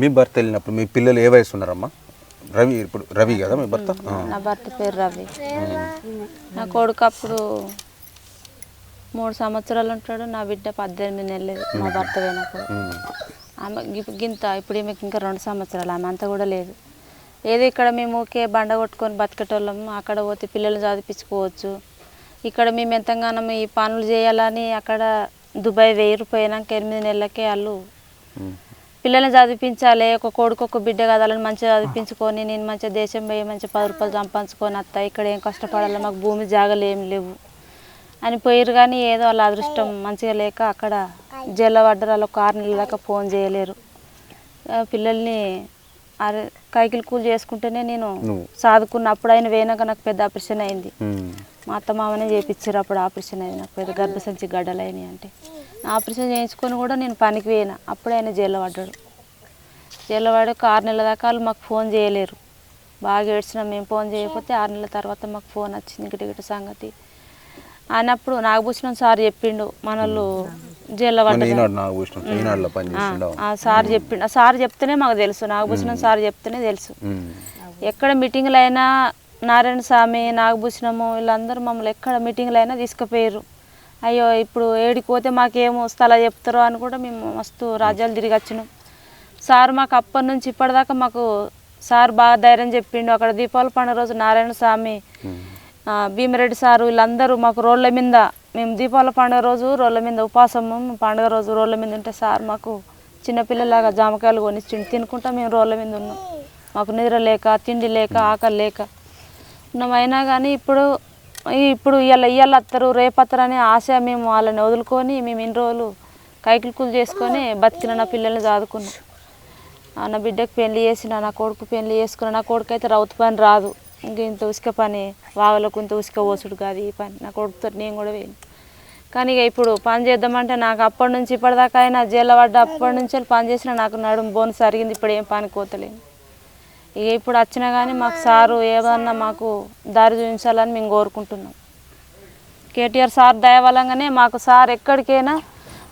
మీ భర్త వెళ్ళినప్పుడు మీ పిల్లలు ఏ వయసు ఉన్నారమ్మా? రవి ఇప్పుడు రవి కదా మీ భర్త. నా భర్త పేరు రవి. నా కొడుకు అప్పుడు మూడు సంవత్సరాలు ఉంటాడు నా బిడ్డ పద్దెనిమిది నెలలు మా భర్త పోయినప్పుడు. ఆమె గింత ఇప్పుడు ఈమెకి ఇంకా రెండు సంవత్సరాలు ఆమె అంతా కూడా లేదు. ఏదో ఇక్కడ మేము ఊకే బండ కొట్టుకొని బతికేటోళ్ళం అక్కడ పోతే పిల్లలు చదివించుకోవచ్చు. ఇక్కడ మేము ఎంతగానో ఈ పనులు చేయాలని అక్కడ దుబాయ్ వెయ్యి రూపాయినాక ఎనిమిది నెలలకే వాళ్ళు. పిల్లల్ని చదివించాలి ఒక కొడుకు ఒక బిడ్డ కదా వాళ్ళని మంచిగా చదివించుకొని నేను మంచిగా దేశం పోయి మంచిగా పది రూపాయలు సంపాదించుకొని వస్తా ఇక్కడ ఏం కష్టపడాలి మాకు భూమి జాగలు ఏం లేవు అని పోయారు కానీ ఏదో వాళ్ళ అదృష్టం మంచిగా లేక అక్కడ జైల్లో పడ్డారు వాళ్ళు ఒక ఆరు నెలల దాకా ఫోన్ చేయలేరు. పిల్లల్ని అరే కైకిలు కూలి చేసుకుంటేనే నేను సాదుకున్నప్పుడు ఆయన వేయనాక నాకు పెద్ద ఆపరేషన్ అయింది. మా అత్త మామనే చేయించారు అప్పుడు ఆపరేషన్ అయింది నాకు పెద్ద గర్భసంచి గడ్డలు అయినాయి అంటే. ఆపరేషన్ చేయించుకొని కూడా నేను పనికి పోయినా అప్పుడే ఆయన జైల్లో పడ్డాడు. జైల్లో పడి ఒక ఆరు నెలల దాకా వాళ్ళు మాకు ఫోన్ చేయలేరు. బాగా ఏడ్చినాం మేము ఫోన్ చేయకపోతే ఆరు నెలల తర్వాత మాకు ఫోన్ వచ్చింది గిట గిట సంగతి. అన్నప్పుడు నాగభూషణం సార్ చెప్పిండు జైల్లో మన చేసిండవు ఆ సార్ చెప్పిండు. ఆ సార్ చెప్తేనే మాకు తెలుసు నాగభూషణం సార్ చెప్తేనే తెలుసు. ఎక్కడ మీటింగ్లు అయినా నారాయణ స్వామి నాగభూషణము వీళ్ళందరూ మమ్మల్ని ఎక్కడ మీటింగ్లు అయినా తీసుకుపోయారు అయ్యో ఇప్పుడు ఏడికి పోతే మాకేమో స్థలా చెప్తారో అని కూడా మేము మస్తు రాజ్యాలు తిరిగి వచ్చినాం. సార్ మాకు అప్పటి నుంచి ఇప్పటిదాకా మాకు సార్ బాగా ధైర్యం చెప్పిండు. అక్కడ దీపావళి పండుగ రోజు నారాయణ స్వామి భీమిరెడ్డి సారు వీళ్ళందరూ మాకు రోడ్ల మీద మేము దీపావళి పండుగ రోజు రోడ్ల మీద ఉపాసము పండుగ రోజు రోడ్ల మీద ఉంటే సార్ మాకు చిన్నపిల్లలాగా జామకాయలు కొనిచ్చిండు. తినుకుంటా మేము రోడ్ల మీద ఉన్నాం. మాకు నిద్ర లేక తిండి లేక ఆకలి లేక. అయినా కానీ ఇప్పుడు ఇప్పుడు ఇవాళ ఇవాళ వస్తారు రేపత్తరు అనే ఆశ మేము వాళ్ళని వదులుకొని మేము ఇన్ని రోజులు కైకిలు కూలు చేసుకొని బతికిన నా పిల్లల్ని చదువుకున్నాం ఆ, నా బిడ్డకు పెళ్ళి చేసిన నా కొడుకు పెళ్ళి చేసుకున్న నా కొడుకు అయితే రౌతు పని రాదు. ఇంక ఇంత ఉసుక పని వావలకు ఇంత ఉసుక పోసుడు కాదు ఈ పని. నా కొడుకుతో నేను కూడా వేయను కానీ ఇక ఇప్పుడు పని చేద్దామంటే నాకు అప్పటి నుంచి ఇప్పటిదాకా అయినా జైల్లో పడ్డ అప్పటి నుంచి పని చేసినా నాకు నడుము బోన్ సరిగింది. ఇప్పుడు ఏం పని కోతలేను ఇక ఇప్పుడు వచ్చినా కానీ మాకు సారు ఏమన్నా మాకు దారి చూపించాలని మేము కోరుకుంటున్నాం. కేటీఆర్ సార్ దయవలంగానే మాకు సార్ ఎక్కడికైనా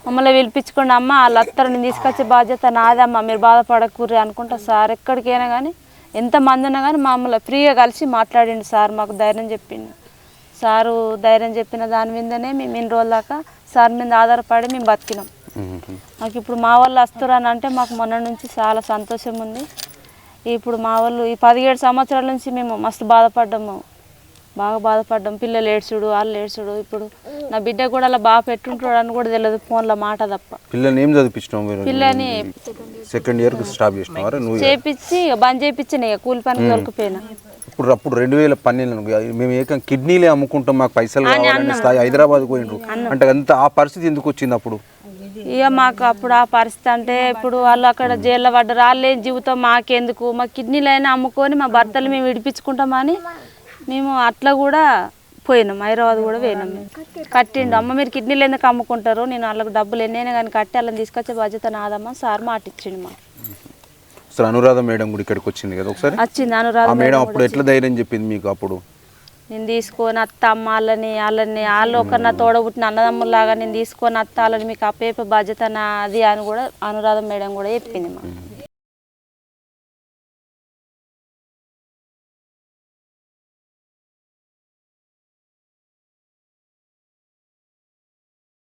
మమ్మల్ని పిలిపించుకోండి అమ్మ వాళ్ళ అత్తరిని తీసుకొచ్చే బాధ్యత నాదమ్మ మీరు బాధపడకూర్రి అనుకుంటా సార్ ఎక్కడికైనా కానీ ఎంతమంది ఉన్నా కానీ మమ్మల్ని ఫ్రీగా కలిసి మాట్లాడిండు సార్ మాకు ధైర్యం చెప్పిండు. సారు ధైర్యం చెప్పిన దాని మీదనే మేము ఇన్ని రోజుల దాకా సార్ మీద ఆధారపడి మేము బతికినాం. మాకు ఇప్పుడు మా వాళ్ళు వస్తున్నారు అంటే మాకు మొన్న నుంచి చాలా సంతోషం ఉంది. ఇప్పుడు మా వాళ్ళు ఈ పదిహేడు సంవత్సరాల నుంచి మేము మస్తు బాధపడ్డాము. బాగా బాధపడ్డాం. పిల్లలు ఏడ్చుడు వాళ్ళు ఏడ్చుడు. ఇప్పుడు నా బిడ్డ కూడా అలా బాగా పెట్టుంటాడు అని కూడా తెలియదు ఫోన్లో మాట తప్ప. పిల్లల్ని ఏం చదివించినావు పిల్లని సెకండ్ ఇయర్కి స్టాప్ చేసినావారా నువ్వు చేపించి బంద్ చేయించిన ఇక. కూలి పనికి దొరికిపోయినా. ఇప్పుడు అప్పుడు రెండు వేల పన్నెండు మేము ఏకం కిడ్నీలే అమ్ముకుంటాం మాకు పైసలు కావాలనే స్థాయి హైదరాబాద్ పోయిండ్రు అంటే అంత ఆ పరిస్థితి ఎందుకు వచ్చింది అప్పుడు? ఇక మాకు అప్పుడు ఆ పరిస్థితి అంటే ఇప్పుడు వాళ్ళు అక్కడ జైల్లో పడ్డారు వాళ్ళు ఏం జీవితం మాకెందుకు? మా కిడ్నీలు అయినా అమ్ముకొని మా భర్తలు మేము విడిపించుకుంటామని మేము అట్లా కూడా పోయినాం. హైదరాబాద్ కూడా పోయినాం మేము. కట్టిండు. అమ్మ మీరు కిడ్నీలు ఎందుకు అమ్ముకుంటారు? నేను వాళ్ళకి డబ్బులు ఎన్నైనా కానీ కట్టి వాళ్ళని తీసుకొచ్చే బాధ్యత నాదమ్మా. సార్ మాట ఇచ్చిండు అసలు అనురాధ మేడం కూడా ఇక్కడికి వచ్చింది కదా ఒకసారి? వచ్చింది. అనురాధ మేడం అప్పుడు ఎట్లా ధైర్యం చెప్పింది మీకు అప్పుడు? నేను తీసుకొని అత్త అమ్మ వాళ్ళని వాళ్ళని వాళ్ళు ఒకరు నా తోడబుట్టిన అన్నదమ్ములాగా నేను తీసుకొని అత్త వాళ్ళని మీకు అప్పేపే బాధ్యత నాది అని కూడా అనురాధ మేడం కూడా చెప్పింది మాకు.